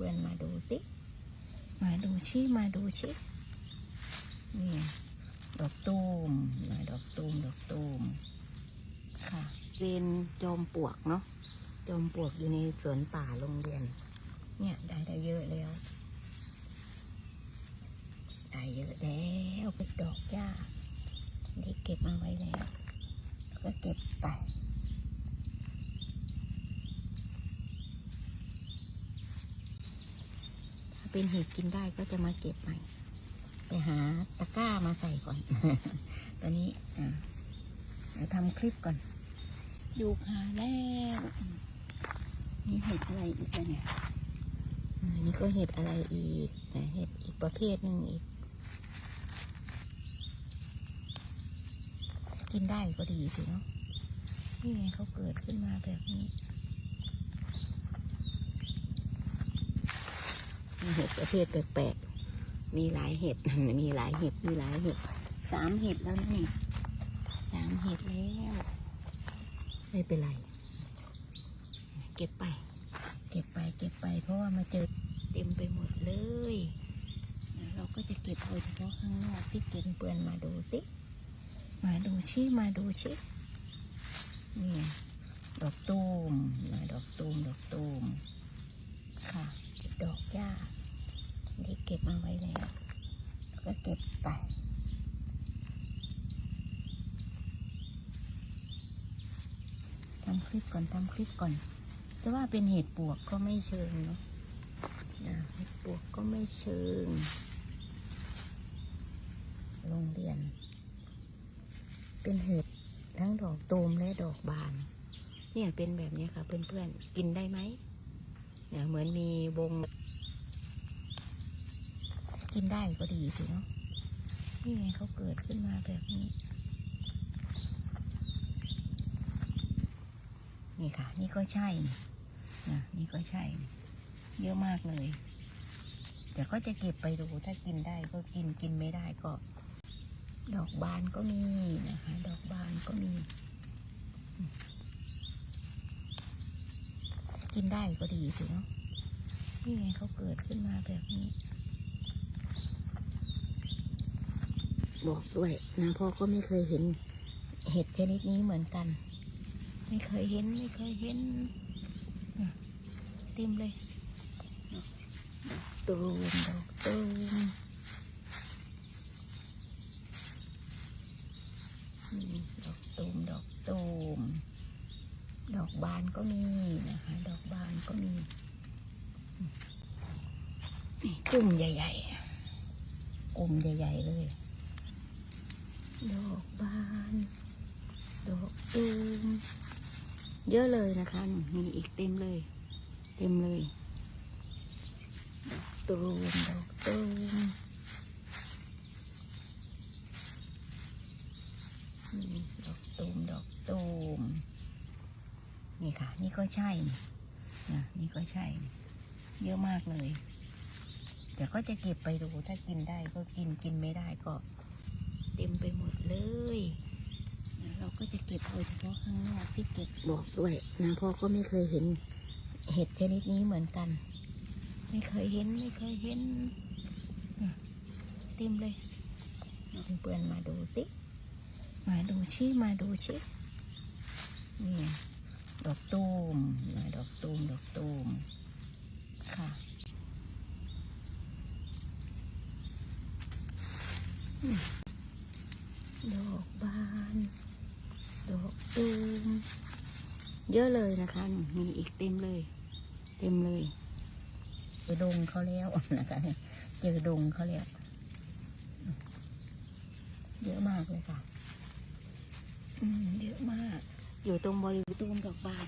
เพื่อนๆมาดูสิมาดูชิมาดูชินี่ดอกตูมนะดอกตูมดอกตูมค่ะเป็นจอมปลวกเนาะจอมปลวกอยู่ในสวนป่าโรงเรียน เนี่ยได้ได้เยอะแล้วได้เยอะแล้วเป็นดอกหญ้าที่เก็บมาไว้แล้วแล้วก็เก็บไป ถ้า เป็นเห็ดกินได้ก็จะมาเก็บใหม่ ไปหาตะกร้ามาใส่ก่อน ตอนนี้อ่าเดี๋ยวทำคลิปก่อน ดูค่ะแล้วนี่เห็ดอะไรอีกอะเนี่ยอันนี้ก็เห็ดอะไรอีก แต่เห็ดอีกประเภทหนึ่งอีก กินได้ก็ดีสิเนาะนี่ไงเขาเกิดขึ้นมาแบบนี้ มี เห็ดประเภทแปลกๆ มีหลายเห็ด มีหลายเห็ด มีหลายเห็ด สามเห็ดแล้วนี่สามเห็ดแล้ว ไม่เป็นไร เก็บไป เก็บไปเก็บไป เพราะว่ามาเจอเต็มไปหมดเลย เราก็จะเก็บเอาเฉพาะข้างนอกที่กินเปื้อนมาดูสิมาดูชิมาดูชินี่ดอกตูมนะดอกตูมดอกตูม ค่ะ ดอกหญ้าที่ เก็บมาไว้แล้วก็เก็บไปทำคลิปก่อนทำคลิปก่อนแต่ว่าเป็นเห็ดปวกก็ไม่เชิงเนาะนะเห็ดปวกก็ไม่เชิงโรงเรียน เป็นเห็ดทั้งดอกตูมและดอกบาน เนี่ยเป็นแบบนี้ค่ะเพื่อนๆ กินได้ไหมเนี่ยเหมือนมีวง กินได้ก็ดีสิเนาะนี่ไงเขาเกิดขึ้นมาแบบนี้ นี่ค่ะ นี่ก็ใช่นี่นะนี่ก็ใช่ เยอะมากเลย แต่ก็จะเก็บไปดูถ้ากินได้ก็กินกินไม่ได้ก็ ดอกบานก็มีนะคะ ดอกบานก็มี กินได้ก็ดีสิเนาะนี่ไงเขาเกิดขึ้นมาแบบนี้ บอกด้วยนะพ่อก็ไม่เคยเห็นเห็ดชนิดนี้เหมือนกัน ไม่เคยเห็นไม่เคยเห็นเต็มเลยดอกตูมดอกตูมดอกตูมดอกตูมดอกบานก็มีนะคะดอกบานก็มีนี่กลุ่มใหญ่ๆกลุ่มใหญ่ ๆ เลย ดอกบาน ดอกตูมเยอะเลยนะคะมีอีกเต็มเลย เต็มเลย ดอกตูมดอกตูมดอกตูมดอกตูมนี่ค่ะ นี่ก็ใช่นี่นะนี่ก็ใช่ เยอะมากเลยแต่ก็จะเก็บไปดูถ้ากินได้ก็กินกินไม่ได้ก็ เต็มไปหมดเลย เราก็จะเก็บเอาเฉพาะข้างนอกที่เก็บบอกด้วยนะพ่อก็ไม่เคยเห็นเห็ดชนิดนี้เหมือนกัน ไม่เคยเห็นไม่เคยเห็นเต็มเลยเพื่อนมาดูสิมาดูชิมาดูชินี่ดอกตูมนะดอกตูมดอกตูมค่ะอืมดอกบาน ดอก ตูมเยอะเลยนะคะมีอีกเต็มเลย เต็มเลยเจอดงเขาแล้วนะคะเจอดงเขาแล้วเยอะมากเลยค่ะอืมเยอะมาก อยู่ตรงบริเวณตูมดอกบาน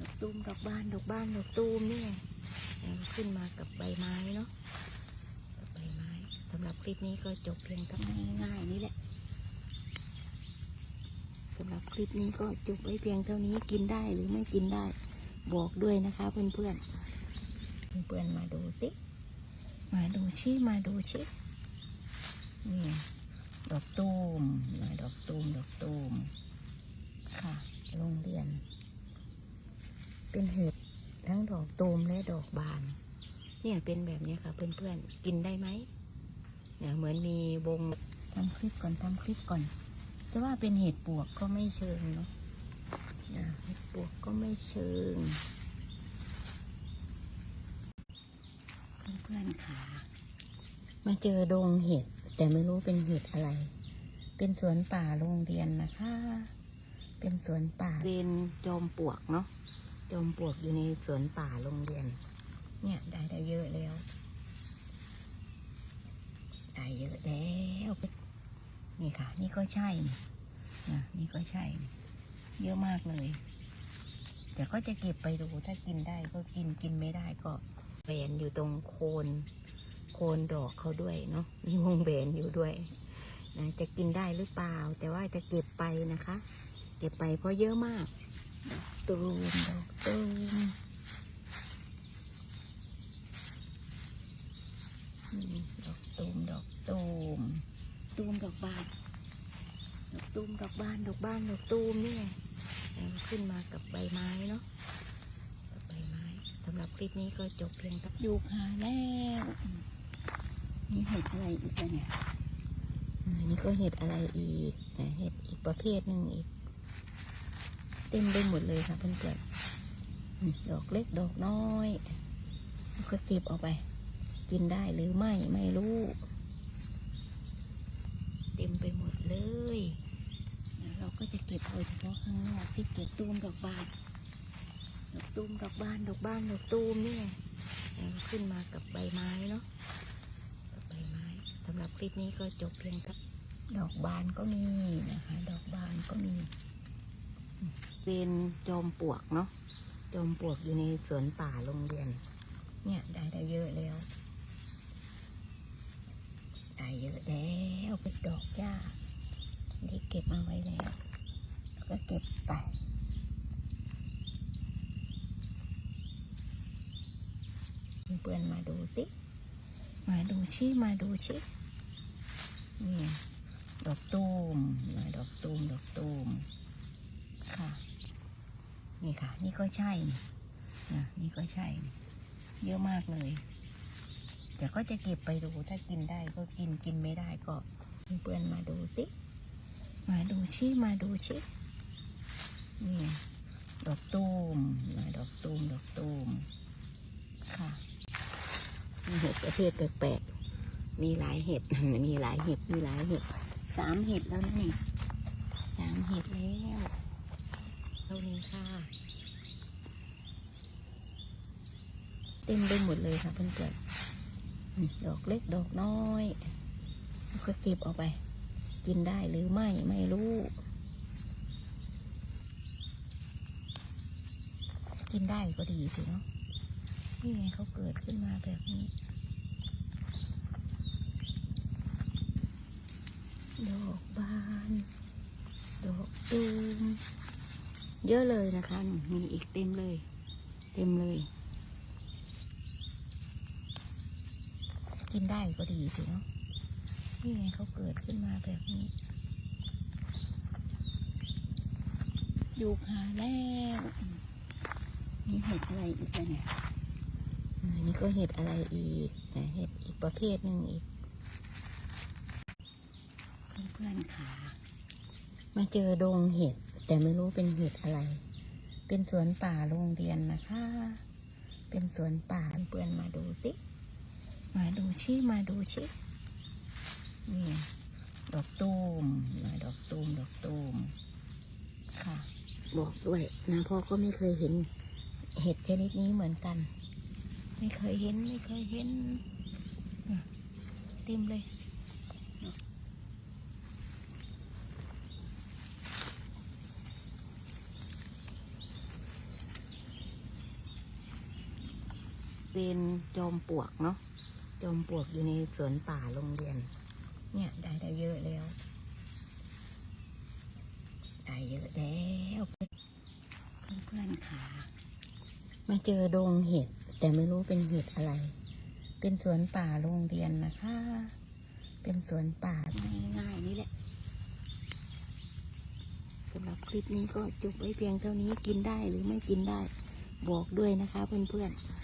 ดอกตูมดอกบานดอกบานดอกตูมนี่ไงแล้วขึ้นมากับใบไม้เนาะกับใบไม้สำหรับคลิปนี้ก็จบเพียงเท่านี้ง่ายๆนี่แหละ สำหรับคลิปนี้ก็จบไว้เพียงเท่านี้กินได้หรือไม่กินได้บอกด้วยนะคะเพื่อนๆเพื่อนๆมาดูสิมาดูชิมาดูชินี่ดอกตูมนะดอกตูมดอกตูมค่ะโรงเรียน เป็นเห็ดทั้งดอกตูมและดอกบาน เนี่ยเป็นแบบนี้ค่ะ เพื่อนๆกินได้ไหมเนี่ยเหมือนมีวงทำคลิปก่อนทำคลิปก่อน แต่ว่าเป็นเห็ดปวกก็ไม่เชิงเนาะนะเห็ดปวกก็ไม่เชิง เพื่อนๆค่ะ มาเจอดงเห็ด แต่ไม่รู้เป็นเห็ดอะไร เป็นสวนป่าโรงเรียนนะคะ เป็นสวนป่าเป็นจอมปลวกเนาะจอมปลวกอยู่ในสวนป่าโรงเรียน เนี่ยได้ได้เยอะแล้ว ได้เยอะแล้ว นี่ค่ะ นี่ก็ใช่นี่นะนี่ก็ใช่ เยอะมากเลย แต่ก็จะเก็บไปดูถ้ากินได้ก็กินกินไม่ได้ก็แบนอยู่ตรงโคน โคนดอกเขาด้วยเนาะมีวงแบนอยู่ด้วยนะจะกินได้หรือเปล่า แต่ว่าจะเก็บไปนะคะ เก็บไปเพราะเยอะมากตูมดอกตูมดอกตูมดอกตูมตูมดอกบาน ดอกตูมดอกบานดอกบานดอกตูมนี่ไงแล้วขึ้นมากับใบไม้เนาะกับใบไม้สำหรับคลิปนี้ก็จบเพียงครับอยู่ค่ะแล้วมีเห็ดอะไรอีกอะเนี่ยอันนี้ก็เห็ดอะไรอีกนะเห็ดอีกประเภทหนึ่งอีก เต็มไปหมดเลยค่ะเพื่อนๆอืมดอกเล็กดอกน้อยแล้วก็เก็บเอาไป กินได้หรือไม่ไม่รู้เต็มไปหมดเลยเราก็จะเก็บเอาเฉพาะข้างนอกที่เก็บตูมดอกบานดอกตูมดอกบานดอกบานดอกตูมนี่ไงขึ้นมากับใบไม้เนาะใบไม้สำหรับคลิปนี้ก็จบเพียงครับดอกบานก็มีนะคะดอกบานก็มี เป็นจอมปลวกเนาะจอมปลวกอยู่ในสวนป่าโรงเรียน เนี่ยได้ได้เยอะแล้ว ได้เยอะแล้วเป็นดอกหญ้าที่เก็บมาไว้แล้วก็เก็บไปเพื่อนมาดูสิมาดูชิมาดูชินี่ดอกตูมนะดอกตูมดอกตูมค่ะ นี่ค่ะ นี่ก็ใช่นี่นะนี่ก็ใช่ เยอะมากเลย แต่ก็จะเก็บไปดู ถ้ากินได้ก็กินกินไม่ได้ก็เพื่อนมาดูสิมาดูชิมาดูชินี่ดอกตูมนะดอกตูมดอกตูมค่ะมีเห็ดประเภทแปลกๆมีหลายเห็ดมีหลายเห็ดมีหลายเห็ดสามเห็ดแล้วนะนี่สามเห็ดแล้วเท่านี้ค่ะเต็มไปหมดเลยค่ะเพื่อนๆ ดอกเล็กดอกน้อยก็เก็บเอาไป กินได้หรือไม่ไม่รู้ กินได้ก็ดีสิเนาะนี่ไงเขาเกิดขึ้นมาแบบนี้ดอกบานดอกตูมเยอะเลยนะคะนี่มีอีกเต็มเลย เต็มเลย กินได้ก็ดีสิเนาะนี่ไงเขาเกิดขึ้นมาแบบนี้อยู่ค่ะแล้วมีเห็ดอะไรอีกอะเนี่ยอันนี้ก็เห็ดอะไรอีกนะเห็ดอีกประเภทหนึ่งอีก เพื่อนๆค่ะมาเจอดงเห็ด แต่ไม่รู้เป็นเห็ดอะไร เป็นสวนป่าโรงเรียนนะคะ เป็นสวนป่าเพื่อนๆมาดูสิ มาดูชิมาดูชินี่ดอกตูมนะดอกตูมดอกตูมค่ะ บอกด้วยนะพ่อก็ไม่เคยเห็น เห็ดชนิดนี้เหมือนกัน ไม่เคยเห็นไม่เคยเห็นอะเต็มเลยเป็นจอมปลวกเนาะ จอมปลวกอยู่ในสวนป่าโรงเรียน เนี่ยได้ได้เยอะแล้ว ได้เยอะแล้วเพื่อนๆค่ะมาเจอดงเห็ด แต่ไม่รู้เป็นเห็ดอะไร เป็นสวนป่าโรงเรียนนะคะ เป็นสวนป่าง่ายๆนี่แหละสำหรับคลิปนี้ก็จบไว้เพียงเท่านี้กินได้หรือไม่กินได้ บอกด้วยนะคะเพื่อนๆ